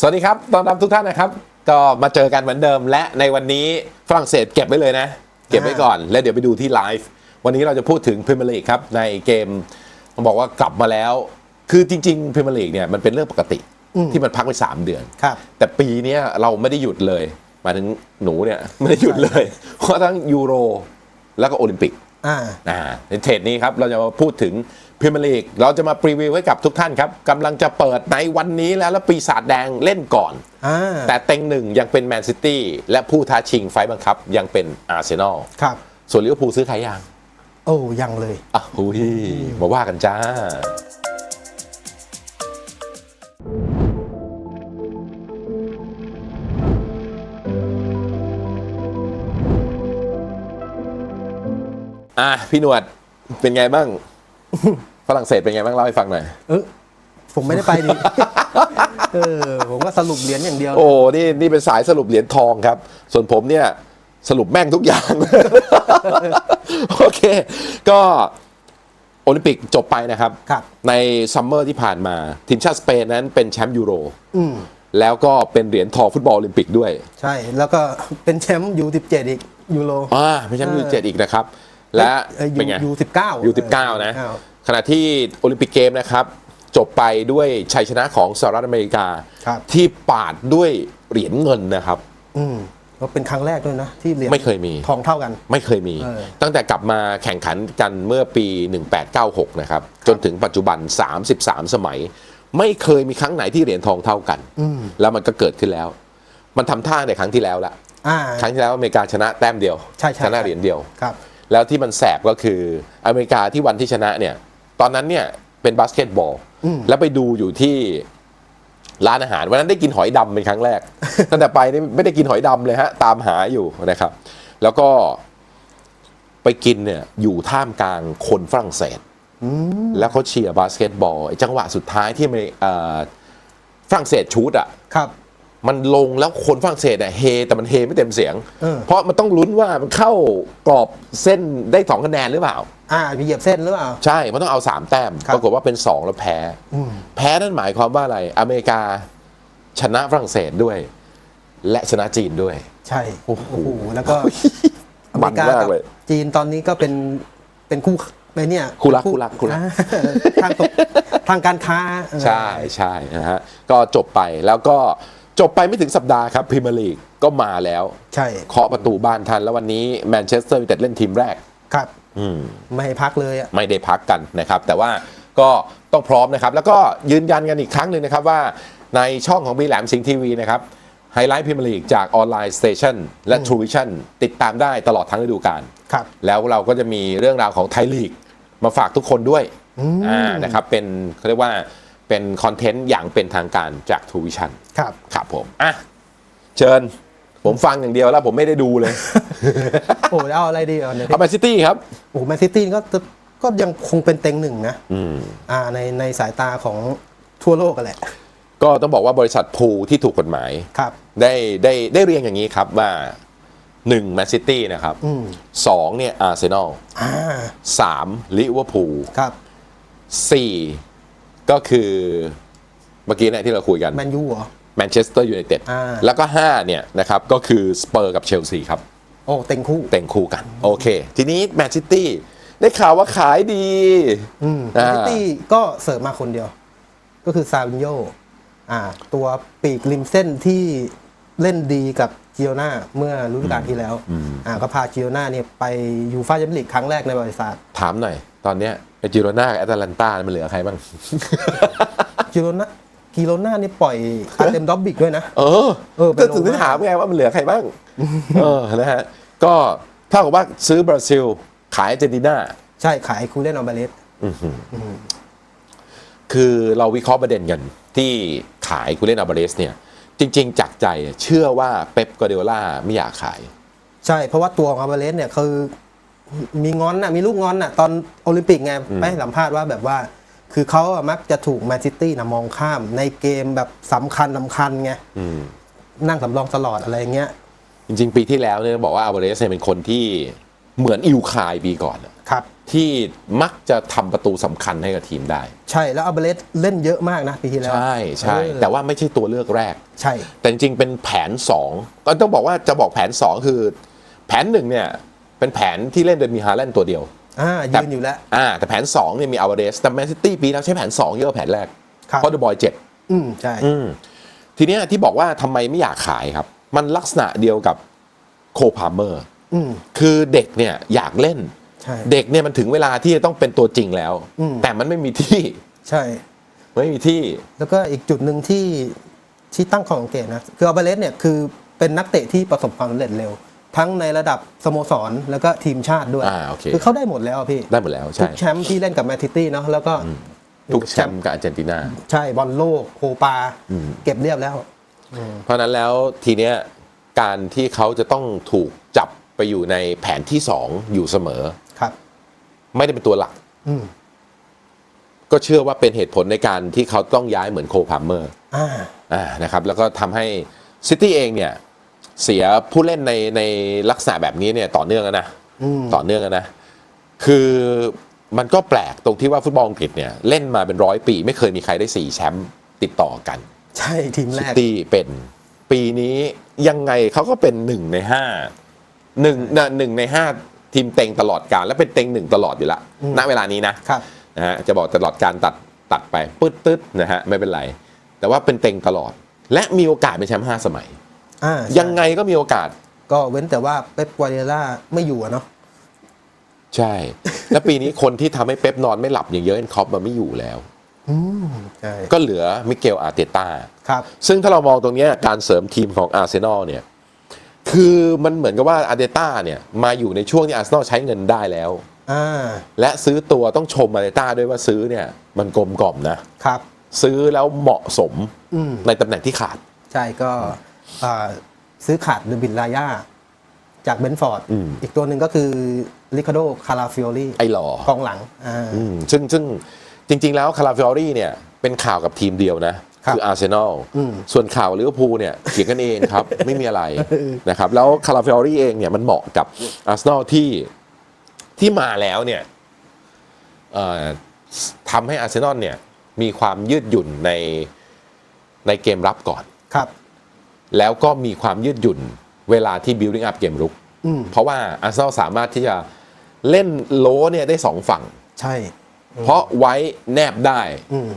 สวัสดีครับต้อนรับทุกท่านนะครับ ก็มาเจอกันเหมือนเดิม และในวันนี้ฝรั่งเศสเก็บไว้เลยนะ เก็บไว้ก่อน แล้วเดี๋ยวไปดูที่ไลฟ์ วันนี้เราจะพูดถึงพรีเมียร์ลีกครับ ในเกมต้องบอกว่ากลับมาแล้ว คือจริงๆพรีเมียร์ลีกเนี่ยมันเป็นเรื่องปกติที่มันพักไป 3 เดือนครับแต่ปีเนี้ยเราไม่ได้หยุดเลยหมายถึงหนูเนี่ยไม่ได้หยุดเลย เพราะทั้งยูโร แล้วก็โอลิมปิก อ่าอ่าในเทรดนี้ครับเราจะมาพูดถึงพรีเมียร์ลีกเราจะมาพรีวิวให้กับทุกท่านครับกำลังจะเปิดในวันนี้แล้วแล้วปีศาจแดงเล่นก่อน อ่าแต่เต็งหนึ่งยังเป็นแมนซิตี้และผู้ท้าชิงไฟล์บังคับ ยังเป็นอาร์เซนอลครับ ส่วนลิเวอร์พูลซื้อใครยังโอ้ยังเลย อะหุยมาว่ากันจ้า อะพี่หนวดเป็นไงบ้าง ฝรั่งเศสเป็นไงบ้างเล่าให้ฟังหน่อย เออผมไม่ได้ไปดิ เออ ผมก็สรุปเหรียญอย่างเดียว โอ้นี่นี่เป็นสายสรุปเหรียญทองครับ ส่วนผมเนี่ยสรุปแม่งทุกอย่าง โอเค ก็โอลิมปิกจบไปนะครับ ครับ ในซัมเมอร์ที่ผ่านมา ทีมชาติสเปนนั้นเป็นแชมป์ยูโร อืมแล้วก็เป็นเหรียญทองฟุตบอลโอลิมปิกด้วย ใช่ แล้วก็เป็นแชมป์ยูสิบเจ็ดอีกยูโรอ่าเป็นแชมป์ยูเจ็ดอีกนะครับ และเอ้ยเป็นไงยูสิบเก้ายูสิบเก้านะ ขณะที่โอลิมปิกเกมนะครับ จบไปด้วยชัยชนะของสหรัฐอเมริกาครับที่ปาดด้วยเหรียญเงินนะครับ อืมก็เป็นครั้งแรกด้วยนะ ที่เหรียญไม่เคยมีทองเท่ากัน ไม่เคยมีเออตั้งแต่กลับมาแข่งขันกันเมื่อปี 1896 นะครับ จนถึงปัจจุบัน 33 สมัย ไม่เคยมีครั้งไหนที่เหรียญทองเท่ากันอืมแล้วมันก็เกิดขึ้นแล้ว มันทำท่าในครั้งที่แล้วละอ่าครั้งที่แล้วอเมริกาชนะแต้มเดียวใช่ใช่ชนะเหรียญเดียวครับ แล้วที่มันแสบก็คืออเมริกาที่วันที่ชนะเนี่ยตอนนั้นเนี่ยเป็นบาสเกตบอลอืมแล้วไปดูอยู่ที่ร้านอาหาร วันนั้นได้กินหอยดำเป็นครั้งแรก ตั้งแต่ไปนี่ไม่ได้กินหอยดำเลยฮะ ตามหาอยู่นะครับ แล้วก็ไปกินเนี่ยอยู่ท่ามกลางคนฝรั่งเศสอืมแล้วเขาเชียร์บาสเกตบอลไอ้จังหวะสุดท้ายที่มันเอ่อฝรั่งเศสชูดอะครับ มันลงแล้วคนฝรั่งเศสเนี่ยเฮแต่มันเฮไม่เต็มเสียง เออ เพราะมันต้องลุ้นว่ามันเข้ากรอบเส้นได้สองคะแนนหรือเปล่า อ่าไปเหยียบเส้นหรือเปล่า ใช่ มันต้องเอา 3 แต้ม ครับ ปรากฏว่าเป็น 2 แล้วแพ้ อืม แพ้นั่นหมายความว่าอะไร อเมริกาชนะฝรั่งเศสด้วย และชนะจีนด้วย ใช่โอ้โหแล้วก็อเมมันริกามากกับเลยจีนตอนนี้ก็เป็นเป็นคู่ไปเนี่ยคู่รักคู่รักคู่รักอ่าทางตกทางการค้าเออ ใช่ใช่นะฮะ ก็จบไปแล้วก็ จบไปไม่ถึงสัปดาห์ครับพรีเมียร์ลีกก็มาแล้ว ใช่เคาะประตูบ้านทัน แล้ววันนี้แมนเชสเตอร์ยูไนเต็ดเล่นทีมแรกครับอืมไม่ให้พักเลยอะไม่ได้พักกันนะครับ แต่ว่าก็ต้องพร้อมนะครับ แล้วก็ยืนยันกันอีกครั้งหนึ่งนะครับว่าในช่องของบีแหลมสิงห์ทีวีนะครับไฮไลท์พรีเมียร์ลีกจากออนไลน์สเตชันและ True Vision ติดตามได้ตลอดทั้งฤดูกาลครับแล้วเราก็จะมีเรื่องราวของไทยลีกมาฝากทุกคนด้วยอ่านะครับเป็นเขาเรียกว่า เป็นคอนเทนต์อย่างเป็นทางการจาก True Vision ครับ ครับผม อะ เชิญ ผมฟังอย่างเดียวแล้วผมไม่ได้ดูเลย โอ้เอาอะไรดีอะเนี่ยเอาแมนซิตี้ครับ โอ้แมนซิตี้ก็จะก็ยังคงเป็นเต็งหนึ่งนะอืมอ่าในในสายตาของทั่วโลกกันแหละ ก็ต้องบอกว่าบริษัทพูที่ถูกกฎหมาย ครับ ได้ได้ได้เรียงอย่างนี้ครับว่า1แมนซิตี้นะครับอืมสองเนี่ยอาร์เซนอลอ่าสามลิเวอร์พูลครับสี่ ก็คือเมื่อกี้เนี่ยที่เราคุยกันแมนยูเหรอ แมนเชสเตอร์ยูไนเต็ดอ่า แล้วก็ 5 เนี่ยนะครับ ก็คือสเปอร์กับเชลซีครับ โอ้เต็งคู่ เต่งคู่กัน โอเค ทีนี้แมนซิตี้ได้ข่าวว่าขายดีอืมแมอ่านซิตี้ก็เสริมมาคนเดียว ก็คือซาวินโยอ่า ตัวปีกริมเส้นที่เล่นดีกับจิโอนาเมื่อฤดูกาลที่แล้ว อ่า ก็พาจิโอนาเนี่ยไปยูฟ่าแชมเปี้ยนลีกครั้งแรกในประวัติศาสตร์ ถามหน่อย ตอนเนี้ยไอ จิโรนากับแอตแลนตามันเหลือใครบ้างจิโรนากิโรนานี่ปล่อยอาร์เต็มดอบบิกด้วยนะ เออเออไปก็ลง ถึงได้มาถามไงว่ามันเหลือใครบ้าง เออนะฮะก็เท่ากับว่าซื้อบราซิล ขายอาร์เจนตินา ใช่ขายคูเล่นออเบเลส คือเราวิเคราะห์ประเด็นกันที่ขายคูเล่นอัลบาเรสเนี่ย จริง ๆ จากใจเชื่อว่าเป๊ปกวาร์ดิโอล่าไม่อยากขาย ใช่ เพราะว่าตัวของออเบเลสเนี่ยคือ มีงอนน่ะมีลูกงอนน่ะตอนโอลิมปิกไงไปให้สัมภาษณ์ว่าแบบว่า คือเขาอะมักจะถูกแมนซิตี้นะมองข้ามในเกมแบบสำคัญสำคัญไงอืม นั่งสำรองตลอดอะไรเงี้ยจริงๆ ปีที่แล้วเนี่ยบอกว่าอัลบาเรสเนี่ยเป็นคนที่เหมือนอิวคายปีก่อนอะครับ ที่มักจะทำประตูสำคัญให้กับทีมได้ ใช่แล้วอัลเบเลสเล่นเยอะมากนะปีที่แล้ว ใช่ใช่เออ แต่ว่าไม่ใช่ตัวเลือกแรก ใช่ แต่จริงๆ เป็นแผน 2 ก็ต้องบอกว่าจะบอกแผน 2 คือ แผนหนึ่งเนี่ย เป็นแผนที่เล่นโดยมีฮาแลนด์ตัวเดียวอ่ายืนอยู่แล้วอ่าแต่แผน2เนี่ยมีอัลวาเดสแต่แมนซิตี้ปีแล้วใช้แผน 2 เยอะกว่าแผนแรกครับเพราะเดอะบอยเจ็บอืมใช่อืมทีเนี้ยที่บอกว่าทำไมไม่อยากขายครับ มันลักษณะเดียวกับโคพาเมอร์อืมคือเด็กเนี่ยอยากเล่นใช่เด็กเนี่ยมันถึงเวลาที่จะต้องเป็นตัวจริงแล้วอืมแต่มันไม่มีที่ใช่ ไม่มีที่ แล้วก็อีกจุดหนึ่งที่ที่ตั้งข้อสังเกตนะ คืออัลเบเลสเนี่ยคือเป็นนักเตะที่ประสบความสำเร็จเร็ว ทั้งในระดับสโมสรแล้วก็ทีมชาติด้วยอ่าโอเคคือเขาได้หมดแล้วอะพี่ได้หมดแล้วทุใช่ กแชมป์ที่เล่นกับแมนซิตี้เนาะแล้วก็ทุกแชมป์กับอาร์เจนตินา ใช่บอลโลกโคปาเก็บเรียบแล้ว เพราะฉะนั้นแล้วทีเนี้ยการที่เขาจะต้องถูกจับไปอยู่ในแผนที่สองอยู่เสมอ ครับ ไม่ได้เป็นตัวหลัก อืมก็เชื่อว่าเป็นเหตุผลในการที่เขาต้องย้ายเหมือนโคพาเมอร์อ่า อ่านะครับแล้วก็ทำให้ซิตี้เองเนี่ย เสียผู้เล่นในในลักษณะแบบนี้เนี่ยต่อเนื่องแล้วนะอืมต่อเนื่องแล้วนะ คือมันก็แปลกตรงที่ว่าฟุตบอลอังกฤษเนี่ยเล่นมาเป็นร้อยปี ไม่เคยมีใครได้สี่แชมป์ติดต่อกัน ใช่ทีมแรซิกตี้เป็นปีนี้ยังไงเขาก็เป็นหนึ่งในห้าหนึ่งนะหนึ่งในห้าทีมเต็งตลอดการและเป็นเต็งหนึ่งตลอดอยู่ละณเวลานี้นะครับนะฮะจะบอกตลอดการตัดตัดไปปึ๊ดตึ๊ดนะฮะไม่เป็นไร แต่ว่าเป็นเต็งตลอด และมีโอกาสเป็นแชมป์ห้าสมัย อ่ายังไงก็มีโอกาส ก็เว้นแต่ว่าเป๊ปกวาร์ดิโอล่าไม่อยู่อะเนาะใช่ และปีนี้คนที่ทำให้เป๊ปนอนไม่หลับอย่างเยอะเอ็นคอปมันไม่อยู่แล้ว อืมใช่ก็เหลือมิเกลอาร์เตต้า ครับ ซึ่งถ้าเรามองตรงเนี้ยการเสริมทีมของอาร์เซนอลเนี่ย คือมันเหมือนกับว่าอาร์เตต้าเนี่ย มาอยู่ในช่วงที่อาร์เซนอลใช้เงินได้แล้ว อ่าและซื้อตัวต้องชมอาร์เตต้าด้วยว่าซื้อเนี่ย มันกลมกล่อมนะ ครับ ซื้อแล้วเหมาะสมอืมในตำแหน่งที่ขาด ใช่ก็อ่า ซื้อขาดเดบินลาย่าจากเบนฟอร์ดอืมอีกตัวหนึ่งก็คือลิคาโดคาราฟิโอลีไอ้หล่อกองหลังอ่าอืมซึ่งซึ่งจริง ๆ แล้วคาราฟิออรี่เนี่ยเป็นข่าวกับทีมเดียวนะครับคืออาร์เซนอลอืมส่วนข่าวลิเวอร์พูลเนี่ยเขียนกันเองครับ ไม่มีอะไรนะครับ แล้วคาราฟิออรี่เองเนี่ยมันเหมาะกับอาร์เซนอลที่ที่มาแล้วเนี่ยเอ่อทำให้อาร์เซนอลเนี่ยมีความยืดหยุ่นในในเกมรับก่อนครับ แล้วก็มีความยืดหยุ่นเวลาที่ building up เกมรุกอืมเพราะว่าอาร์เซนอลสามารถที่จะเล่นโลเนี่ยได้สองฝั่ง ใช่ เพราะไว้แนบได้อืม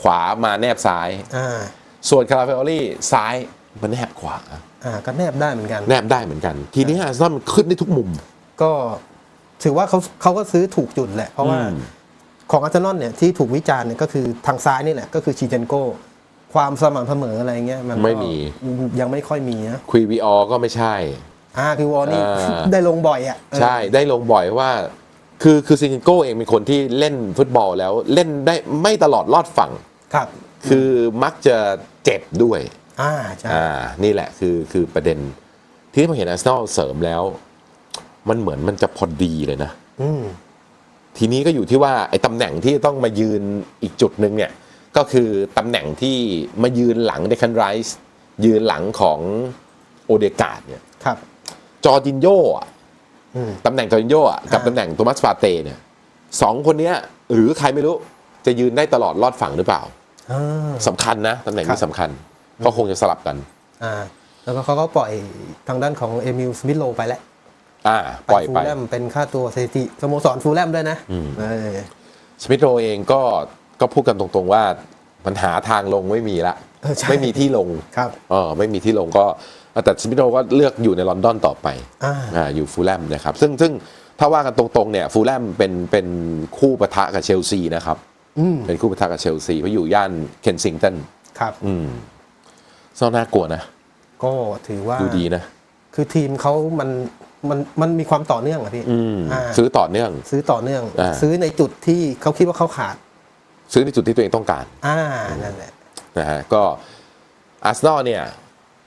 ขวามาแนบซ้ายอ่าส่วนคาราเฟลลี่ซ้ายมันแนบขวาอ่าก็แนบได้เหมือนกัน แนบได้เหมือนกัน ทีนี้อาร์เซนอลมันขึ้นได้ทุกมุม ก็ถือว่าเขาเขาก็ซื้อถูกจุดแหละ เพราะว่าอืมของอาร์เซนอลเนี่ยที่ถูกวิจารณ์เนี่ยก็คือทางซ้ายนี่แหละก็คือชีเจนโก ความสม่ำเสมออะไรเงี้ยมันก็ไม่มี ยังไม่ค่อยมีนะคุยวีออก็ไม่ใช่ อ่าคือวอลนี่อ่า ได้ลงบ่อยอะเออใช่ได้ลงบ่อยว่า คือคือซิงโก้เองเป็นคนที่เล่นฟุตบอลแล้วเล่นได้ไม่ตลอดรอดฝั่ง ครับ คือมักจะเจ็บด้วย อ่าใช่อ่า นี่แหละคือคือประเด็นที่พอเห็นอาร์เซนอลเสริมแล้ว มันเหมือนมันจะพอดีเลยนะ อืมทีนี้ก็อยู่ที่ว่าไอ้ตำแหน่งที่ต้องมายืนอีกจุดหนึ่งเนี่ย ก็คือตำแหน่งที่มายืนหลังเดคันไรส์ยืนหลังของโอเดกาดเนี่ยครับ จอร์จินโยอะอืมตำแหน่งจอร์จินโยอะกับอ่าตำแหน่งโทมัสฟาเตเนี่ยสองคนเนี้ยหรือใครไม่รู้จะยืนได้ตลอดรอดฝั่งหรือเปล่าอ่าสำคัญนะตำแหน่งครันี้บสำคัญก็คงจะสลับกันอ่าแล้วก็เขาก็ปล่อยทางด้านของเอมิลสมิธโลไปแล้วอ่าปล่อยฟูไปลแลมเป็นค่าตัวสถิติสโมสรฟูลแลมด้วยนะเออสมิธโรเองก็ก็พูดกันตรงๆว่า มันหาทางลงไม่มีละเออใช่ไม่มีที่ลงครับเออไม่มีที่ลงก็แต่สมิธโรก็เลือกอยู่ในลอนดอนต่อไปอ่าอ่าอยู่ฟูลแลมนะครับซึ่งซึ่งถ้าว่ากันตรงๆเนี่ยฟูลแลมเป็นเป็นคู่ปะทะกับเชลซีนะครับ อืมเป็นคู่ปะทะกับเชลซีเพราะอยู่ย่านเคนซิงตันครับ อืมซ่าน่ากลัวนะ ก็ถือว่าดูดีนะ คือทีมเขามันมันมันมีความต่อเนื่องอะพี่อืม อ่าซื้อต่อเนื่อง ซื้อต่อเนื่อง อ่า ซื้อในจุดที่เขาคิดว่าเขาขาด ซื้อในจุดที่ตัวเองต้องการอ่านั่นแหละนะฮะก็อาร์เซนอลเนี่ย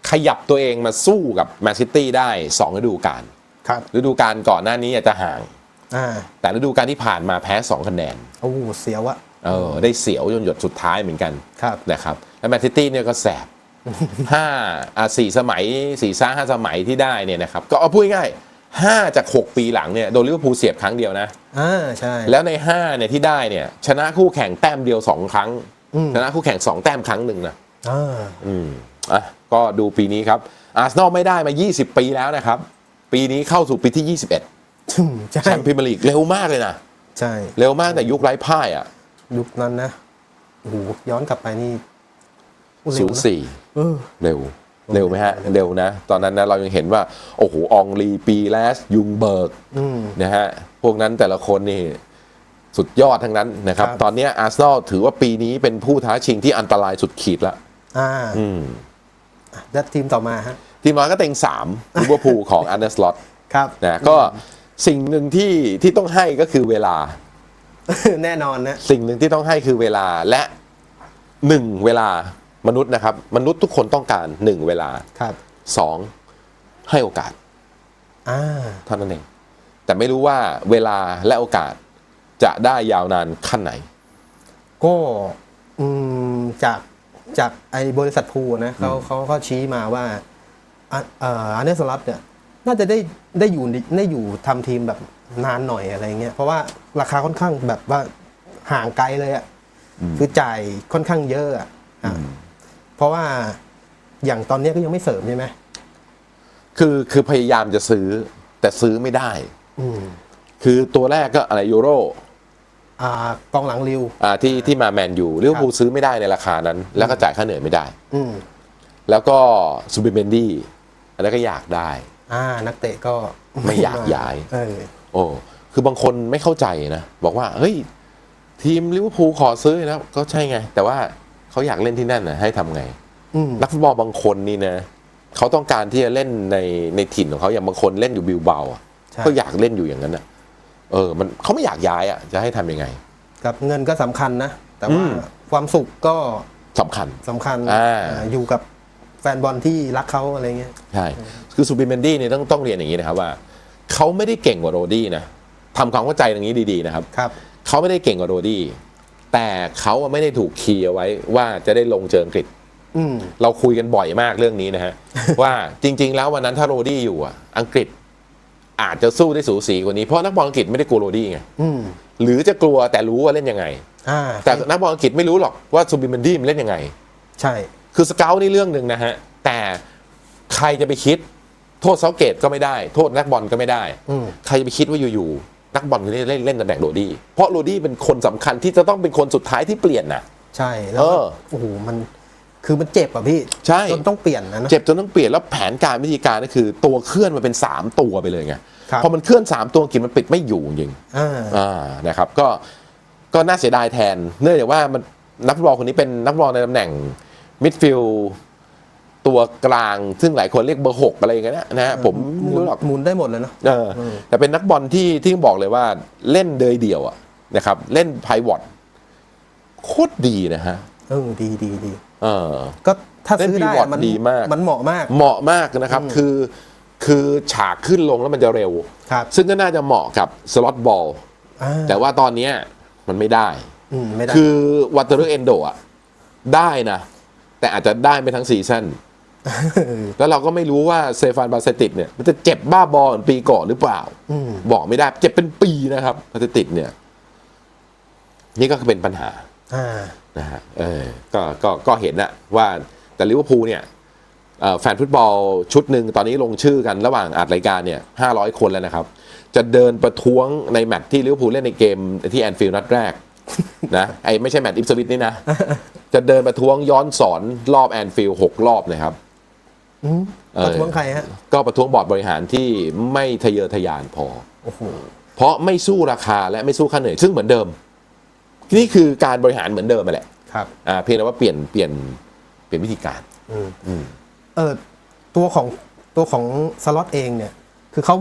ขยับตัวเองมาสู้กับแมนซิตี้ได้2ฤดูกาลครับฤดูกาลก่อนหน้านี้อาจจะห่างอ่าแต่ฤดูกาลที่ผ่านมาแพ้2คะแนนโอ้เสียวอะเออได้เสียวจนหยดสุดท้ายเหมือนกันครับนะครับแล้วแมนซิตี้เนี่ยก็แสบห้าอะสี่สมัยสี่ซ่าห้าสมัยที่ได้เนี่ยนะครับ ก็เอาพูดง่ายๆ 5 จาก 6 ปีหลังเนี่ยโดนลิเวอร์พูลเสียบครั้งเดียวนะ อ่าใช่ แล้วใน5เนี่ยที่ได้เนี่ยชนะคู่แข่งแต้มเดียว 2 ครั้ง อืม ชนะคู่แข่ง 2 แต้มครั้งหนึ่งนะอ่าอืมอะก็ดูปีนี้ครับอาร์เซนอลไม่ได้มา 20 ปีแล้วนะครับ ปีนี้เข้าสู่ปีที่ 21อืมใช่ แชมป์พรีเมียร์ลีกเร็วมากเลยนะ ใช่เร็วมากแต่ยุคไร้พ่ายอะยุคนั้นนะโอ้โหย้อนกลับไปนี่โอ้เร็ศูวนย์นะสี่เออ เร็ว เร็วไหมฮะ เร็วนะ ตอนนั้นนะเรายังเห็นว่า โอ้โห อองลีปีแลสยุงเบิร์กอืมนะฮะ พวกนั้นแต่ละคนนี่สุดยอดทั้งนั้นนะครับครับ ตอนนี้อาร์เซนอลถือว่าปีนี้เป็นผู้ท้าชิงที่อันตรายสุดขีดละอ่าอืมแล้วทีมต่อมาฮะ ทีมน้อยก็เต็งสามลิเวอร์พูลของอันเดอร์สล็อตครับนะก็สิ่งหนึ่งที่ที่ต้องให้ก็คือเวลา แน่นอนนะ สิ่งหนึ่งที่ต้องให้คือเวลาและหนึ่งเวลา มนุษย์นะครับ มนุษย์ทุกคนต้องการหนึ่งเวลาครับสองให้โอกาสอ่าเท่านั้นเอง แต่ไม่รู้ว่าเวลาและโอกาสจะได้ยาวนานขั้นไหน ก็อืมจากจากไอ้บริษัทพูนะเขาเขาเขาชี้มาว่าอะเอ่ออันเนสลับเนี่ยน่าจะได้ได้อยู่ได้อยู่ทำทีมแบบนานหน่อยอะไรเงี้ยเพราะว่าราคาค่อนข้างแบบว่าห่างไกลเลยอะ่ะคือจ่ายค่อนข้างเยอะอะอะ เพราะว่าอย่างตอนเนี้ยก็ยังไม่เสริมใช่ไหมคือคือพยายามจะซื้อแต่ซื้อไม่ได้ อืมคือตัวแรกก็อะไรยูโรอ่ากองหลังริวอ่าที่ที่มาแมนยูลิเวอร์พูลซื้อไม่ได้ในราคานั้น แล้วก็จ่ายค่าเหนื่อยไม่ได้ อืมแล้วก็ซูบิเมนดี้อันนั้นก็อยากได้ อ่านักเตะก็ไม่อยากย้าย เออโอ้คือบางคนไม่เข้าใจนะ บอกว่า เฮ้ย ทีมลิเวอร์พูลขอซื้อนะก็ใช่ไง แต่ว่า เขาอยากเล่นที่นั่นนะให้ทำไงอืมนักฟุตบอลบางคนนี่นะเขาต้องการที่จะเล่นในในถิ่นของเขาอย่างบางคนเล่นอยู่บิลเบาอะใช่ก็อยากเล่นอยู่อย่างนั้นนะเออ มันเขาไม่อยากย้ายอะจะให้ทำยังไงกับเงินก็สำคัญนะ แต่อืว่ามความสุขก็สำคัญสำคัญอ่าอ่าอยู่กับแฟนบอลที่รักเขาอะไรเงี้ยใช่คือซูบิเมนดี้เนี่ยต้องต้องเรียนอย่างนี้นะครับว่าเขาไม่ได้เก่งกว่าโรดี้นะทำความเข้าใจตรงนี้ดีๆนะครับครับเขาไม่ได้เก่งกว่าโรดี้ แต่เขาไม่ได้ถูกคีย์เอาไว้ว่าจะได้ลงเจออังกฤษอืมเราคุยกันบ่อยมากเรื่องนี้นะฮะ ว่าจริง ๆ แล้ววันนั้นถ้าโรดี้อยู่อะอังกฤษอาจจะสู้ได้สูสีกว่านี้เพราะนักบอลอังกฤษไม่ได้กลัวโรดี้ไงอืมหรือจะกลัวแต่รู้ว่าเล่นยังไงอ่าแต่นักบอลอังกฤษไม่รู้หรอกว่าซูบิมันดี้มันเล่นยังไง ใช่ คือสเกลนี่เรื่องหนึ่งนะฮะ แต่ใครจะไปคิด โทษเซาเกตก็ไม่ได้ โทษนักบอลก็ไม่ได้อืมใครจะไปคิดว่าอยู่ๆ นักบอลคนนี้เล่นเล่นตำแหน่งโรดี้เพราะโรดี้เป็นคนสำคัญที่จะต้องเป็นคนสุดท้ายที่เปลี่ยนนะใช่แล้วเอก็อโอ้โหมันคือมันเจ็บอะพี่ใช่จนต้องเปลี่ยนนะนะเจ็บจนต้องเปลี่ยนแล้วแผนการวิธีการก็คือ ตัวเคลื่อนมันเป็น 3 ตัวไปเลยไงครับพอมันเคลื่อน 3 ตัวอังกินมันปิดไม่อยู่จริงอ่าอ่านะครับ ก็ก็น่าเสียดายแทน เนื่องจากว่ามันนักฟุตบอลคนนี้เป็นนักฟุตบอลในตำแหน่งมิดฟิล ตัวกลาง ซึ่งหลายคนเรียกเบอร์หกอะไรอย่างเงี้ยนะฮะผมหไม่มุนรู้หรอกหมุนได้หมดเลยเนาะ เอออแต่เป็นนักบอลที่ที่บอกเลยว่าเล่นเดยเดี่ยวอะนะครับเล่นไพวอตโคตรดีนะฮะเออดีดีดีเออ ก็ถ้าซื้อเล่นได้ pivot อะมันดีมาก มันเหมาะมาก เหมาะมากนะครับคือคือฉากขึ้นลงแล้วมันจะเร็ว ครับซึ่งก็น่าจะเหมาะกับสล็อตบอลอ่าแต่ว่าตอนเนี้ยมันไม่ได้ อืมไม่ได้ คือวัตเตอร์เอนโดอะได้นะ แต่อาจจะได้ไม่ทั้งซีซั่น แล้วเราก็ไม่รู้ว่าเซฟานบาเซติดเนี่ยมันจะเจ็บบ้าบอเหมือนปีก่อนหรือเปล่าอืมบอกไม่ได้เจ็บเป็นปีนะครับบาเซติดเนี่ย นี่ก็เป็นปัญหาอ่านะฮะเออก็ก็ก็เห็นอะว่าแต่ลิเวอร์พูลเนี่ยเอ่อแฟนฟุตบอลชุดหนึ่งตอนนี้ลงชื่อกันระหว่างอัดรายการเนี่ยห้าร้อยคนแล้วนะครับ จะเดินประท้วงในแมตช์ที่ลิเวอร์พูลเล่นในเกมที่แอนฟิลด์นัดแรกนะไอ้ไม่ใช่แมตช์อิปสวิตนี่นะ จะเดินประท้วงย้อนสอนรอบแอนฟิลด์หกรอบนะครับอืมเออ ประท้วงใครฮะ ก็ประท้วงบอร์ดบริหารที่ไม่ทะเยอทะยานพอ โอ้โห เพราะไม่สู้ราคาและไม่สู้ค่าเหนื่อย ซึ่งเหมือนเดิม นี่คือการบริหารเหมือนเดิมมาแหละครับอ่าเพียงแต่ว่าเปลี่ยนเปลี่ยนเปลี่ยนวิธีการเออตัวของตัวของสล็อตเองเนี่ย คือเขา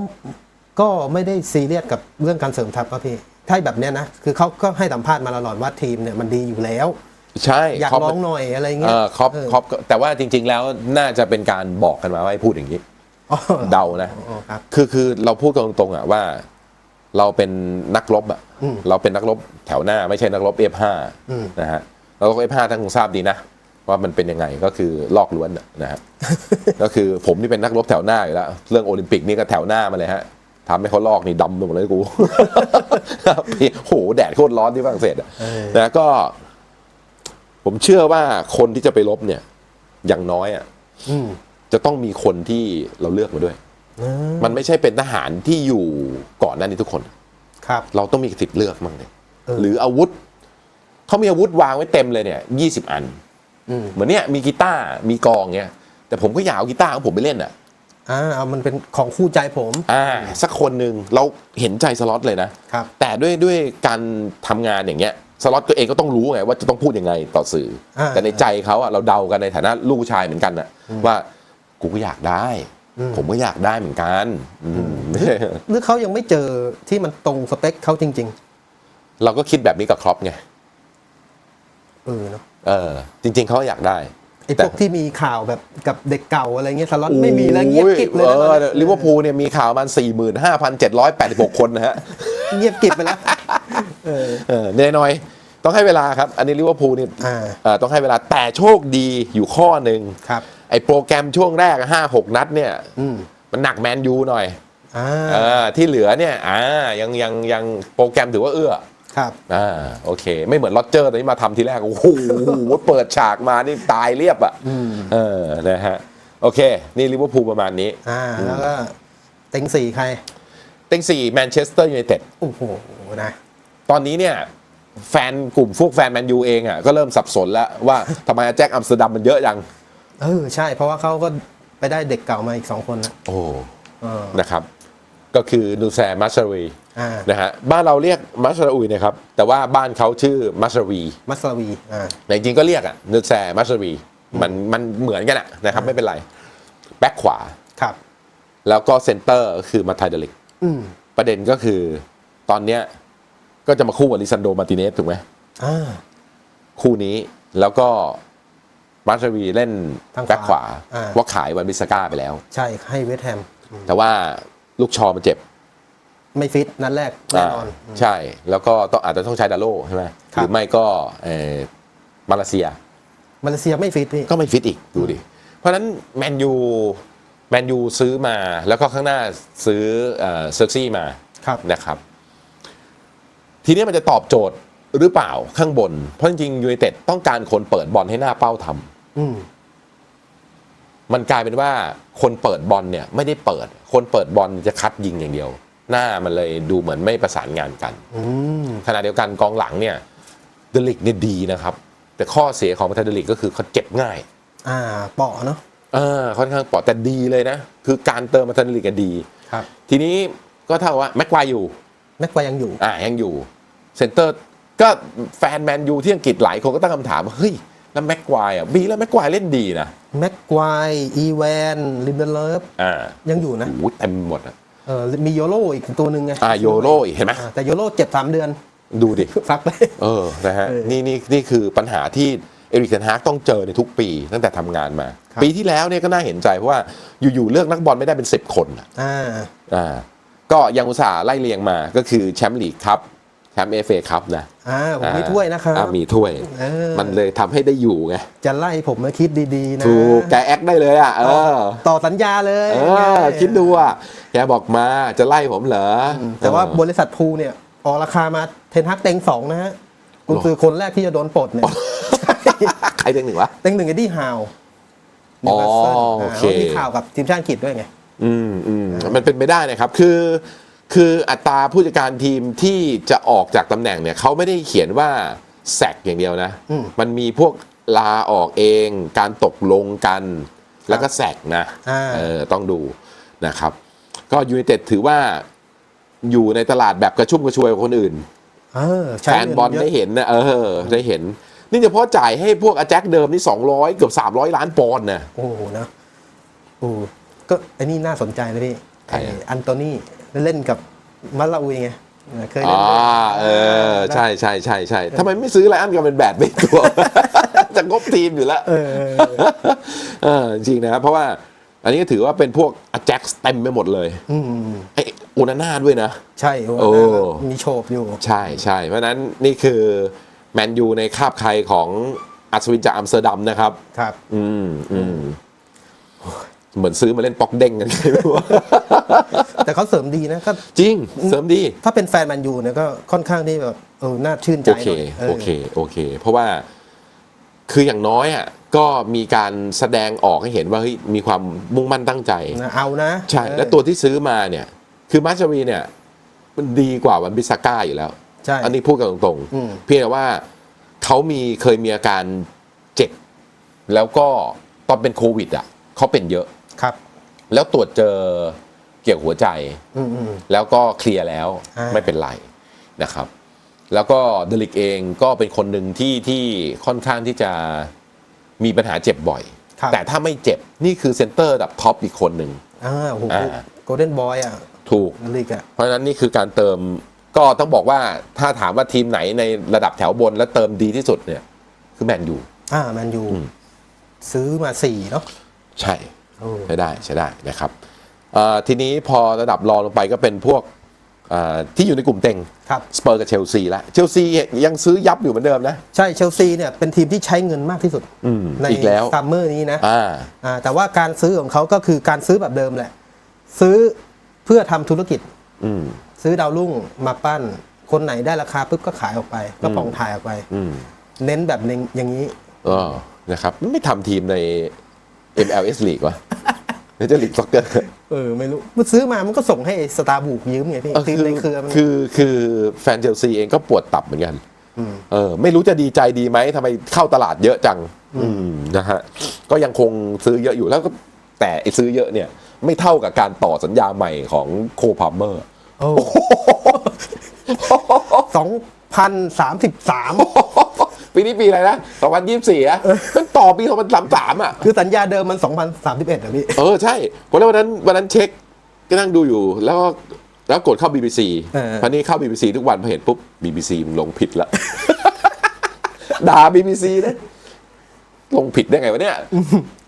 ก็ไม่ได้ซีเรียสกับเรื่องการเสริมทัพครับพี่ถ้าแบบเนี้ยนะ คือเขาก็ให้สัมภาษณ์มาตลอดว่าทีมเนี่ยมันดีอยู่แล้ว ใช่อยากครปลองหน่อยอะไรเอเงี้ยอครอปเออครอปก็แต่ว่าจริง ๆ แล้วน่าจะเป็นการบอกกันมาว่าให้พูดอย่างนี้ อ๋อเดานะ อ๋อครับ คือคือเราพูดกันตรงๆอะว่า เราเป็นนักรบอะอืมเราเป็นนักรบแถวหน้าไม่ใช่นักรบ F5 อืม นะฮะนักรบ F5 ท่านคงทราบดีนะว่ามันเป็นยังไงก็คือลอกล้วนน่ะนะฮะ ก็คือผมนี่เป็นนักรบแถวหน้าอยู่แล้วเรื่องโอลิมปิกนี่ก็แถวหน้ามาเลยฮะทำให้เขาลอกนี่ดำไปหมดเลยกู โหแดดโคตรร้อนที่ฝรั่งเศสอะนะก็ ผมเชื่อว่าคนที่จะไปลบเนี่ย อย่างน้อยอะอืมจะต้องมีคนที่เราเลือกมาด้วยเออมันไม่ใช่เป็นทหารที่อยู่ก่อนหน้านี้ทุกคน ครับ เราต้องมีสิทธิ์เลือกมั่งเลยเออหรืออาวุธเขามีอาวุธวางไว้เต็มเลยเนี่ยยี่สิบอันอืมเหมือนเนี้ยมีกีตาร์มีกลองเนี้ยแต่ผมก็อยากเอากีตาร์ของผมไปเล่นอะอ่าเอามันเป็นของคู่ใจผม อ่า สักคนหนึ่งเราเห็นใจสล็อตเลยนะครับ แต่ด้วยด้วยการทำงานอย่างเงี้ย สล็อตตัวเองก็ต้องรู้ไงว่าจะต้องพูดยังไงต่อสื่ออาแต่ในใจเขาอะเราเดากันในฐานะลูกผู้ชายเหมือนกันอะว่ากูก็อยากได้ ผมก็อยากได้เหมือนกันอืมหรือเขายังไม่เจอที่มันตรงสเปคเขาจริงเราก็คิดแบบนี้กับครอปไงๆเออเนาะเออ จริง ๆเขาอยากได้ไอ้แต่พวกที่มีข่าวแบบกับเด็กเก่าอะไรเงี้ยสล็อตไม่มีแล้วเงียบกริบเลยเอนะตอนอนี้ลิเวอร์พูลเนี่ยมีข่าวมันสี่หมื่นห้าพันเจ็ดร้อยแปดสิบหกคนนะฮะ เงียบกริบไปแล้ว เออเออแน่หน่อย ต้องให้เวลาครับ อันนี้ลิเวอร์พูลเนี่ยอ่า เอ่อต้องให้เวลาแต่โชคดีอยู่ข้อหนึ่งครับ ไอ้โปรแกรมช่วงแรกห้าหกนัดเนี่ยอืมมันหนักแมนยูหน่อยอ่าเออที่เหลือเนี่ยอ่ายังยังยังโปรแกรมถือว่าเอื้อ ครับ อ่าโอเค ไม่เหมือนลอเจอร์ตอนนี้มาทำทีแรก โอ้โห เปิดฉากมานี่ตายเรียบอะเออนะฮะ โอเค นี่ลิเวอร์พูลประมาณนี้ อ่า แล้วก็เต็งสี่ใคร เต็งสี่แมนเชสเตอร์ยูไนเต็ดโอ้โหนะ ตอนนี้เนี่ยแฟนกลุ่มพวกแฟนแมนยูเองอะก็เริ่มสับสนแล้วว่าทำไมแจ็คอัมสเตอร์ดัมมันเยอะจังเออใช่ เพราะว่าเขาก็ไปได้เด็กเก่ามาอีกสองคนนะโอ้เออนะครับ ก็คือนูแซมัชรีอ่านะฮะบ้านเราเรียกมัชราอุยนะครับ แต่ว่าบ้านเขาชื่อมัชรีมัสลาวีอ่าแต่จริงๆก็เรียกอะนูแซมัชรีมันมันเหมือนกันอะนะครับ ไม่เป็นไร แบ็คขวา ครับ แล้วก็เซนเตอร์คือมาไทเดลิก อืม ประเด็นก็คือตอนเนี้ย ก็จะมาคู่กับลิซันโดมาร์ติเนสถูกไหมอ่า คู่นี้แล้วก็มาชวีเล่นทางขวาแบ็คขวาอ่า ว่าขายวันบิสก้าไปแล้ว ใช่ให้เวสต์แฮมแต่ว่าลูกชอมันเจ็บไม่ฟิตนัดแรกแน่นอนอ่าใช่ แล้วก็ต้องอาจจะต้องใช้ดาโลใช่ไหมครับหรือไม่ก็เอ่อมาเลเซีย มาเลเซียไม่ฟิตพี่ ก็ไม่ฟิตอีกดูดิ เพราะฉะนั้นแมนยูแมนยูซื้อมาแล้วก็ข้างหน้าซื้อเอ่อเซอร์ซี่มาครับ นะครับ ทีนี้มันจะตอบโจทย์หรือเปล่าข้างบน เพราะจริงๆยูไนเต็ดต้องการคนเปิดบอลให้หน้าเป้าทำอืมมันกลายเป็นว่าคนเปิดบอลเนี่ยไม่ได้เปิด คนเปิดบอลจะคัดยิงอย่างเดียว หน้ามันเลยดูเหมือนไม่ประสานงานกันอืมขณะเดียวกันกองหลังเนี่ยเดลิกเนี่ยดีนะครับ แต่ข้อเสียของประธานเดลิกก็คือเขาเจ็บง่าย อ่าเปาะเนาะเออค่อนข้างปลอดแต่ดีเลยนะ คือการเติมประธานเดลิกอะดี ครับ ทีนี้ก็เท่ากับว่าแม็กควายอยู่แม็กควายยังอยู่ อ่ายังอยู่ เซนเตอร์ก็แฟนแมนยูที่อังกฤษหลายคนก็ตั้งคำถามว่าเฮ้ยแล้วแม็กควายอะบีแล้วแม็กควายเล่นดีนะแม็กควายอีแวนลิมเดเลฟอ่ายังอยู่นะโอ้โหเต็มหมดอะเออมีโยโรอีกตัวหนึ่งไงอ่าโยโรอีกเห็นไหมอ่าแต่โยโรเจ็บสามเดือน ดูดิฟักไปเออนะฮะเออนี่นี่นี่คือปัญหาที่เอริกเทนฮากต้องเจอในทุกปีตั้งแต่ทำงานมาครับปีที่แล้วเนี่ยก็น่าเห็นใจเพราะว่าอยู่ๆเลือกนักบอลไม่ได้เป็น 10 คนอะอ่าอ่าก็ยังอุตส่าห์ไล่เรียงมาก็คือแชมป์ลีกครับ แชมป์เอฟเอคัพนะอ่าผมมีถ้วยนะครับอ่ามีถ้วยเออมันเลยทำให้ได้อยู่ไง จะไล่ผมมาคิดดีๆนะ ถูกแกแอคได้เลยอะเออ ต่อสัญญาเลยเออคิดดูอะแกบอกมาจะไล่ผมเหรอ แต่ว่าเออบริษัทพูเนี่ยออกราคามาเทนฮักเต็งสองนะฮะคุณคือคนแรกที่จะโดนปลดเนี่ยใครเต็งหนึ่งวะเต็งหนึ่งไอ้ดี้ฮาวอ๋อนิวคาสเซิลโอเคามีข่าวกับทีมชาติอังกฤษด้วยไง อืมอืมมันเป็นไม่ได้นะครับคือ คืออัตราผู้จัดการทีมที่จะออกจากตำแหน่งเนี่ยเขาไม่ได้เขียนว่าแซกอย่างเดียวนะ อืม มันมีพวกลาออกเอง การตกลงกัน แล้วก็แซกนะอ่า เออต้องดูนะครับ ก็ยูไนเต็ดถือว่าอยู่ในตลาดแบบกระชุ่มกระชวยกว่าคนอื่น เออใช้แฟนบอลเงิได้เยะเห็นนะเออ ได้เห็น นี่เฉพาะจ่ายให้พวกอาแจ็คเดิมนี่ 200 เกือบ 300 ล้านปอนด์นะ โอ้โหนะโอ้ก็ไอ้นี่น่าสนใจนะพี่ ใครไอ้อะอันโตนี่เล่นกับมาลาอุยไงเคยอ่าเล่นด้วย เออ ใช่ใช่ใช่ใช่ทำไมไม่ซื้อไลอันกันเป็นแบดไม่ตัว จะงบทีมอยู่แล้ว เออ เออจริงนะครับเพราะว่าอันนี้ก็ถือว่าเป็นพวกอาแจ็คเต็มไปหมดเลยอืม ไอโอนาน่าด้วยนะ ใช่โอ้โอ้ มีโฉบอยู่ ใช่ใช่เพราะฉะนั้นนี่คือแมนยูในคาบใครของอัศวินจากอัมสเตอร์ดัมนะครับ ครับ อืมอืม เหมือนซื้อมาเล่นป๊อกเด้งกันไม่รู้แต่เขาเสริมดีนะก็จริงเสริมดี ถ้าเป็นแฟนแมนยูเนี่ยก็ค่อนข้างที่แบบเออน่าชื่นใจโอเคหน่อยโอเคโอเค เพราะว่าคืออย่างน้อยอะก็มีการแสดงออกให้เห็นว่าเฮ้ยมีความมุ่งมั่นตั้งใจนะเอานะใช่เออและตัวที่ซื้อมาเนี่ย คือมาชาวีเนี่ย มันดีกว่าวันบิสาก้าอยู่แล้วใช่อันนี้พูดกันตรงอืมๆเพียงแต่ว่าเขามีเคยมีอาการเจ็บ แล้วก็ตอนเป็นโควิด อะเขาเป็นเยอะ ครับ แล้วตรวจเจอเกี่ยวหัวใจ อืมอืม แล้วก็เคลียร์แล้วอ่า ไม่เป็นไรนะครับ แล้วก็เดลิกเองก็เป็นคนหนึ่งที่ที่ค่อนข้างที่จะมีปัญหาเจ็บบ่อย ครับแต่ถ้าไม่เจ็บนี่คือเซนเตอร์ระดับท็อปอีกคนหนึ่ง อ่าโอ้โหอ่า โกลเด้นบอยอะถูกลีกอะ เพราะฉะนั้นนี่คือการเติมก็ต้องบอกว่าถ้าถามว่าทีมไหนในระดับแถวบนและเติมดีที่สุดเนี่ย คือแมนยู อ่าแมนยูอืม ซื้อมาสี่เนาะใช่โอ้ ใช้ได้ใช้ได้นะครับเอ่อทีนี้พอระดับรองลงไปก็เป็นพวกเอ่อที่อยู่ในกลุ่มเต็งครับสเปอร์กับเชลซีละเชลซียังซื้อยับอยู่เหมือนเดิมนะ ใช่เชลซีเนี่ยเป็นทีมที่ใช้เงินมากที่สุดอืมในอีกแล้วซัมเมอร์นี้นะอ่าอ่าแต่ว่าการซื้อของเขาก็คือการซื้อแบบเดิมแหละ ซื้อเพื่อทำธุรกิจอืมซื้อดาวรุ่งมาปั้น คนไหนได้ราคาปุ๊บก็ขายออกไป ก็ปล่องถ่ายออกไปอืมเน้นแบบนึงอย่างนี้เออนะครับไม่ทำทีมใน MLS League วะเนเจอร์ลีกซ็อกเกอร์เออไม่รู้มันซื้อมามันก็ส่งให้สตาร์บุกยืมไงพี่ทีมในเครือมันคือคือแฟนเชลซีเองก็ปวดตับเหมือนกันเออไม่รู้จะดีใจดีไหมทำไมเข้าตลาดเยอะจังอืมนะฮะก็ยังคงซื้อเยอะอยู่แล้วก็แต่ไอ้ซื้อเยอะเนี่ย ไม่เท่ากับการต่อสัญญาใหม่ของโคพาเมอร์โอ้สองพันสามสิบสาม ปีนี้ปีอะไรนะ 2024อะมันต่อปี2033อะ คือสัญญาเดิมมันสองพันสามสิบเอ็ดอะพี่เออใช่เพราะแล้ววันนั้นวันนั้นเช็คก็นั่งดูอยู่ แล้วก็แล้วกดเข้า BBC เออพอนี้เข้า BBC ทุกวันพอเห็นปุ๊บ BBC มึงลงผิดละด่า BBC นะลงผิดได้ไงวะเนี่ย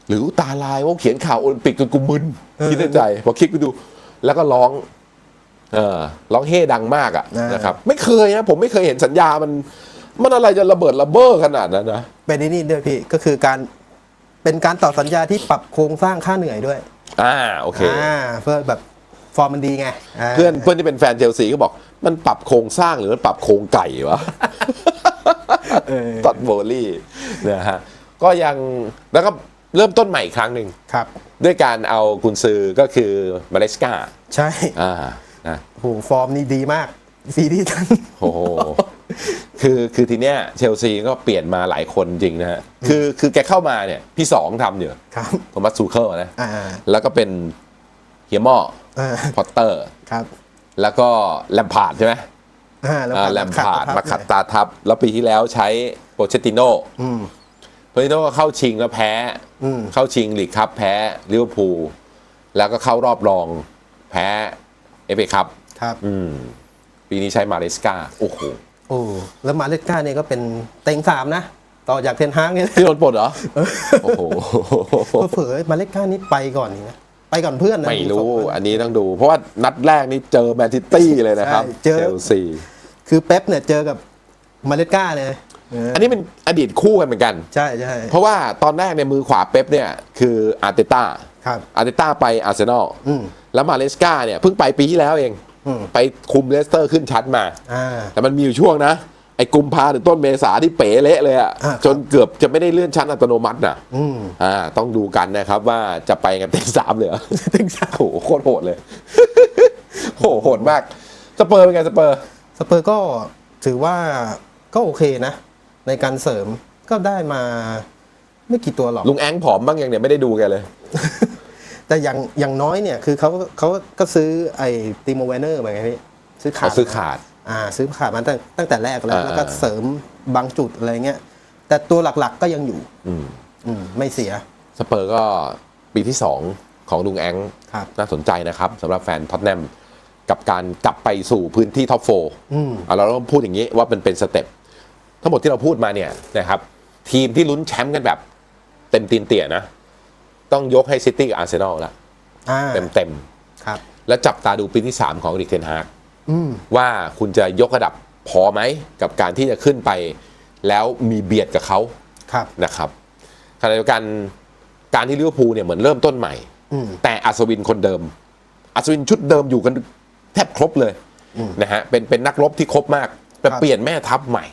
หรือตาลายว่าเขียนข่าวโอลิมปิกจนกูมึนคิดในใจพอคลิกไปดู แล้วก็ร้องเออร้องเฮ่ดังมากอะอ่านนะครับ ไม่เคยนะผมไม่เคยเห็นสัญญามัน มันอะไรจะระเบิดระเบ้อขนาดนั้นนะเป็นไอ้นี่ด้วยพี่ก็คือการเป็นการต่อสัญญาที่ปรับโครงสร้างค่าเหนื่อยด้วย อ่าโอเคอ่าเพื่อแบบฟอร์มมันดีไงาเพื่อนเพื่อนที่เป็นแฟนเชลซีก็บอก มันปรับโครงสร้างหรือมันปรับโครงไก่วะเออตัดโบลี่นะฮะก็ยังแล้วก็เริ่มต้นใหม่อีกครั้งหนึ่งครับ ด้วยการเอากุนซือก็คือมาเลสกาใช่อ่านะโหฟอร์มนี่ดีมากซีรีส์ทันโอ้โห คือคือทีเนี้ยเชลซีก็เปลี่ยนมาหลายคนจริงนะฮะคือคือแกเข้ามาเนี่ย พี่สองทำอยู่ครับโทมัสซูเคิลนะอ่าแล้วก็เป็นเฮียหมออ่าพอตเตอร์ ครับแล้วก็แลมพาร์ดใช่ไหมอ่าอ่าแลมพาร์ดมาขัดตาตาทับ แล้วปีที่แล้วใช้โปเชตติโน่อืมโปเชตติโน่ก็เข้าชิงแล้วแพ้ อืมเข้าชิงลีกคัพแพ้ลิเวอร์พูลแล้วก็เข้ารอบรองแพ้เอฟเอคัพครับ อืม ปีนี้ใช้มาเลสกาโอ้โห โอ้แล้วมาเลสกาเนี่ยก็เป็นเต็งสามนะ ต่อจากเทนฮางเนี่ยที่โดนปลดเหรอ โอ้โหเผลอๆมาเลสกานี่ไปก่อนนี่นะไปก่อนเพื่อนนะไม่รู้สองคนอันนี้ต้องดู เพราะว่านัดแรกนี่เจอแมนซิตี้เลยนะครับใช่เจอเชลซีคือเป๊ปเนี่ยเจอกับมาเลสกาเลยเอออันนี้เป็นอดีตคู่กันเหมือนกัน ใช่ใช่เพราะว่าตอนแรกเนี่ยมือขวาเป๊ปเนี่ยคืออาร์เตต้าครับอาร์เตต้าไปอาร์เซนอลอืมแล้วมาเลสกาเนี่ยเพิ่งไปปีที่แล้วเองอืม ไปคุมเลสเตอร์ขึ้นชั้นมาอ่าแต่มันมีอยู่ช่วงนะ ไอ้กุมภาถึงต้นเมษาที่เป๋เละเลยอะอ่าครับจนเกือบจะไม่ได้เลื่อนชั้นอัตโนมัติน่ะอืมอ่า ต้องดูกันนะครับว่าจะไปกันเต็งสามเลยเหรอเต็งสามโอ้โหโคตรโหดเลยโหโหดมาก สเปอร์เป็นไงสเปอร์ สเปอร์ก็ถือว่าก็โอเคนะ ในการเสริมก็ได้มา ไม่กี่ตัวหรอกลุงแองผอมบ้างยังเนี่ยไม่ได้ดูแกเลย แต่อย่างอย่างน้อยเนี่ยคือเขาเขาก็ซื้อไอ้ติโมเวนเนอร์มาไงพี่ซื้อขาดเขาซื้อขาดอ่าซื้อขาดมาตั้งตั้งแต่แรกแล้วอ่าแล้วก็เสริมบางจุดอะไรเงี้ยแต่ตัวหลักๆก็ยังอยู่ อืมอืมไม่เสีย สเปอร์ก็ปีที่2ของลุงแองครับน่าสนใจนะครับสำหรับแฟนท็อตแนมกับการกลับไปสู่พื้นที่ท็อปโฟอืมเราต้องพูดอย่างนี้ว่ามันเป็นสเต็ปทั้งหมดที่เราพูดมาเนี่ยนะครับ ทีมที่ลุ้นแชมป์กันแบบ เต็มตีนเตี่ยนะ ต้องยกให้ซิตี้กับอาร์เซนอลละอ่าเต็มเต็มครับ ๆแล้วจับตาดูปีที่ 3 ของริกเทนฮากอืมว่าคุณจะยกระดับพอไหมกับการที่จะขึ้นไป แล้วมีเบียดกับเขา ครับ นะครับขณะเดียวกันการที่ลิเวอร์พูลเนี่ยเหมือนเริ่มต้นใหม่ อืม แต่อัศวินคนเดิม อัศวินชุดเดิมอยู่กันแทบครบเลยนะฮะเป็นเป็นนักรบที่ครบมากแต่ครับเปลี่ยนแม่ทัพใหม่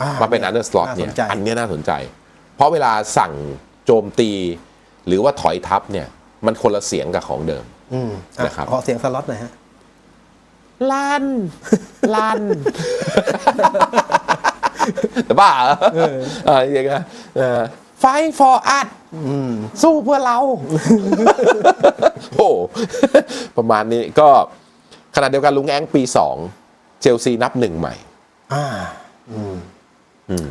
อ่มาเป็นอันเดอร์สล็อตาเนี่ยสใจ อันเนี้ยน่าสนใจ เพราะเวลาสั่งโจมตี หรือว่าถอยทัพเนี่ย มันคนละเสียงกับของเดิม อืมอะนะครับ ขอเสียงสล็อตหน่อยฮะ ลันลัน แต่บ้าเหรอเอออย่างเงี้ยไฟ for us สู้เพื่อเรา โอ้ประมาณนี้ก็ขณะเดียวกันลุงแองปีสองเชลซีนับหนึ่งใหม่ อ่า อืม อืม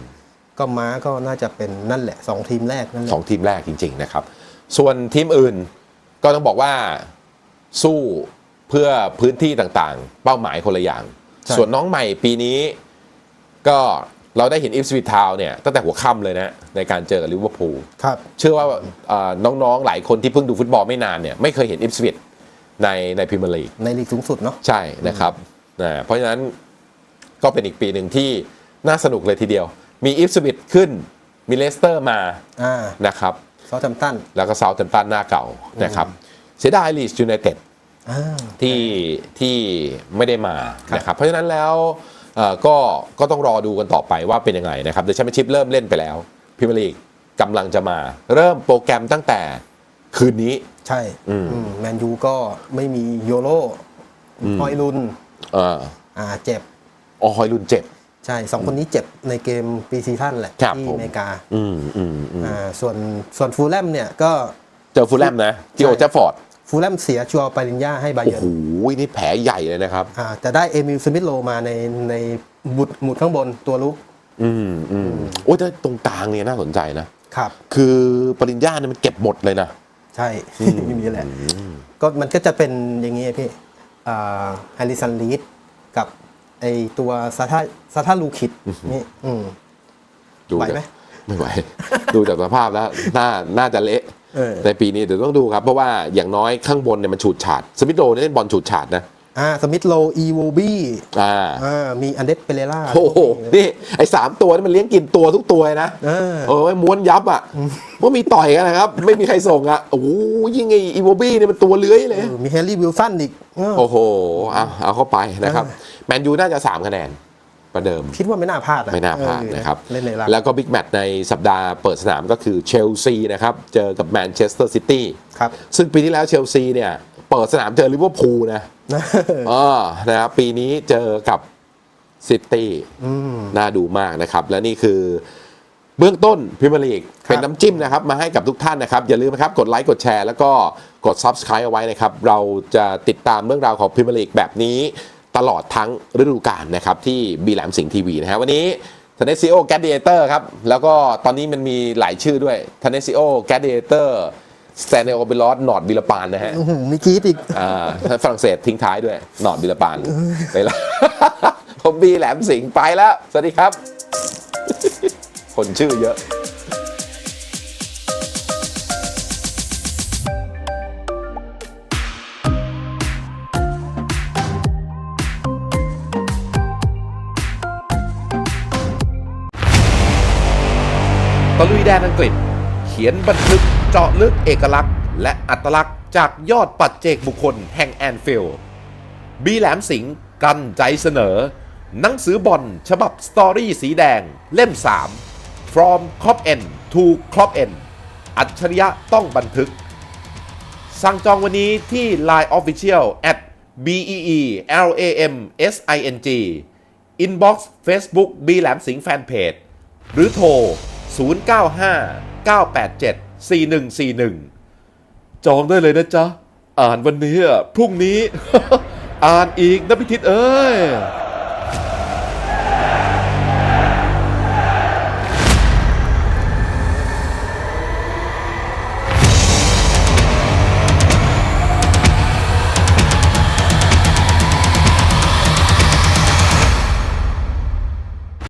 ก็ม้าก็น่าจะเป็นนั่นแหละสองทีมแรกนั่นแหสละองทีมแรกจริง ๆ นะครับ ส่วนทีมอื่นก็ต้องบอกว่าสู้เพื่อพื้นที่ต่างๆ เป้าหมายคนละอย่าง ส่วนน้องใหม่ปีนี้ก็เราได้เห็นอิฟสวิทาวเนี่ยตั้งแต่หัวค่ำเลยนะในการเจอกับลิเวอร์พูลครับเชื่อว่าเอ่อน้องๆหลายคนที่เพิ่งดูฟุตบอลไม่นานเนี่ยไม่เคยเห็นอิฟสวิทในในพรีเมียร์ลีกในลีกสูงสุดเนาะใช่นะครับนะเพราะฉะนั้นก็เป็นอีกปีหนึ่งที่น่าสนุกเลยทีเดียว มีอิฟสวิทขึ้นมีเลสเตอร์มาอ่านะครับ ซอจัมตันแล้วก็เซาท์แฮมป์ตันหน้าเก่านะครับเสียดายลีสยูไนเต็ดอ่าที่ที่ไม่ได้มาครับนะครับเพราะฉะนั้นแล้วเอ่อก็ก็ต้องรอดูกันต่อไปว่าเป็นยังไงนะครับเดอะแชมเปี้ยนชิพเริ่มเล่นไปแล้วพรีเมียร์ลีกกำลังจะมา เริ่มโปรแกรมตั้งแต่คืนนี้ ใช่อืมอืมแมนยูก็ไม่มีโยโรฮอยลุนเอ่ออ่าเจ็บออฮอยลุนเจ็บ ใช่สองคนนี้เจ็บในเกมปีซีซั่นแหละครับที่ผมอเมริกาอืมอืมอืมอ่าส่วนส่วนฟูลแลมเนี่ยก็เจอฟูลแลมนะที่โอใช่แจฟฟอร์ดฟูลแลมเสียชัวร์ปาริญญาให้บาโอ้เยิร์โหนนี่แผลใหญ่เลยนะครับอ่าแต่ได้เอมิลสมิธโลมาในในบุดหมุดข้างบนตัวลุกอืมอืมโอ้ยแต่ตรงกลางเนี่ยน่าสนใจนะครับ คือปริญญาเนี่ยมันเก็บหมดเลยนะใช่ไม่มีแหละก็มันก็จะเป็นอย่างนี้พี่แฮร์ริสันลีดกับ ไอตัวซาธาซาธาลูคิดนี่อืมดูไหวจากไหมไม่ไหว ดูจากสภาพแล้วน่าน่าจะเละเออในปีนี้เดี๋ยวต้องดูครับ เพราะว่าอย่างน้อยข้างบนเนี่ยมันฉูดฉาดสมิธโรเนี่ยเล่นบอลฉูดฉาดนะ อ่าสมิธโลอีโวบี้อ่าอ่ามีอันเดสเปเรล่าโอ้โหนี่ไอ้สามตัวนี่มันเลี้ยงกินตัวทุกตัวเลยนะเออเออไอ้ม้วนยับอะว่ามีต่อยกันนะครับ ไม่มีใครส่งอะโอ้โหยิ่งไอ้อีโวบี้เนี่ยมันตัวเลื้อยเลยเออมีแฮร์รี่วิลสันอีกเออโอ้โหเอาเอาเข้าไปนะครับแมนยูน่าจะสามคะแนนประเดิม คิดว่าไม่น่าพลาดอะไม่น่าพลาดเออนะครับเล่นในรักแล้วก็บิ๊กแมตช์ในสัปดาห์เปิดสนามก็คือเชลซีนะครับเจอกับแมนเชสเตอร์ซิตี้ครับซึ่งปีที่แล้วเชลซีเนี่ยเปิดสนามเจอลิเวอร์พูลนะเออนะครับปีนี้เจอกับซิตี้น่าดูมากนะครับ และนี่คือเบื้องต้นพรีเมียร์ลีกครับเป็นน้ำจิ้มนะครับ มาให้กับทุกท่านนะครับ อย่าลืมนะครับ กดไลค์กดแชร์แล้วก็กด Subscribe เอาไว้นะครับ เราจะติดตามเรื่องราวของพรีเมียร์ลีกแบบนี้ตลอดทั้งฤดูกาลนะครับ ที่บีแหลมสิงห์ทีวีนะฮะวันนี้ทนเนซิโอแกดเดเตอร์ครับ แล้วก็ตอนนี้มันมีหลายชื่อด้วยทนเนซิโอแกดเดเตอร์ สแตนเนโอเบลอสนอร์ดบิลปานนะฮะอื้อหือมีกรีดอีกอ่าฝรั่งเศสทิ้งท้ายด้วยหนอดบิลปานไปแล้วผมบีแหลมสิงห์ไปแล้ว สวัสดีครับ คนชื่อเยอะตะลุยแดนอังกฤษ เขียนบันทึกเจาะลึกเอกลักษณ์ และอัตลักษณ์จากยอดปัจเจกบุคคลแห่งแอนฟิลด์บีแหลมสิงห์กันใจเสนอ หนังสือบอลฉบับสตอรี่สีแดงเล่ม 3 From Cop N to Cop N อัจฉริยะต้องบันทึก สั่งจองวันนี้ที่ Line Official at b e e l a m s i n g Inbox Facebook บีแหลมสิงห์แฟนเพจหรือโทร 095 987 4141 จองได้เลยนะจ๊ะ อ่านวันนี้ พรุ่งนี้ อ่านอีกนะพิทิศเอ้ย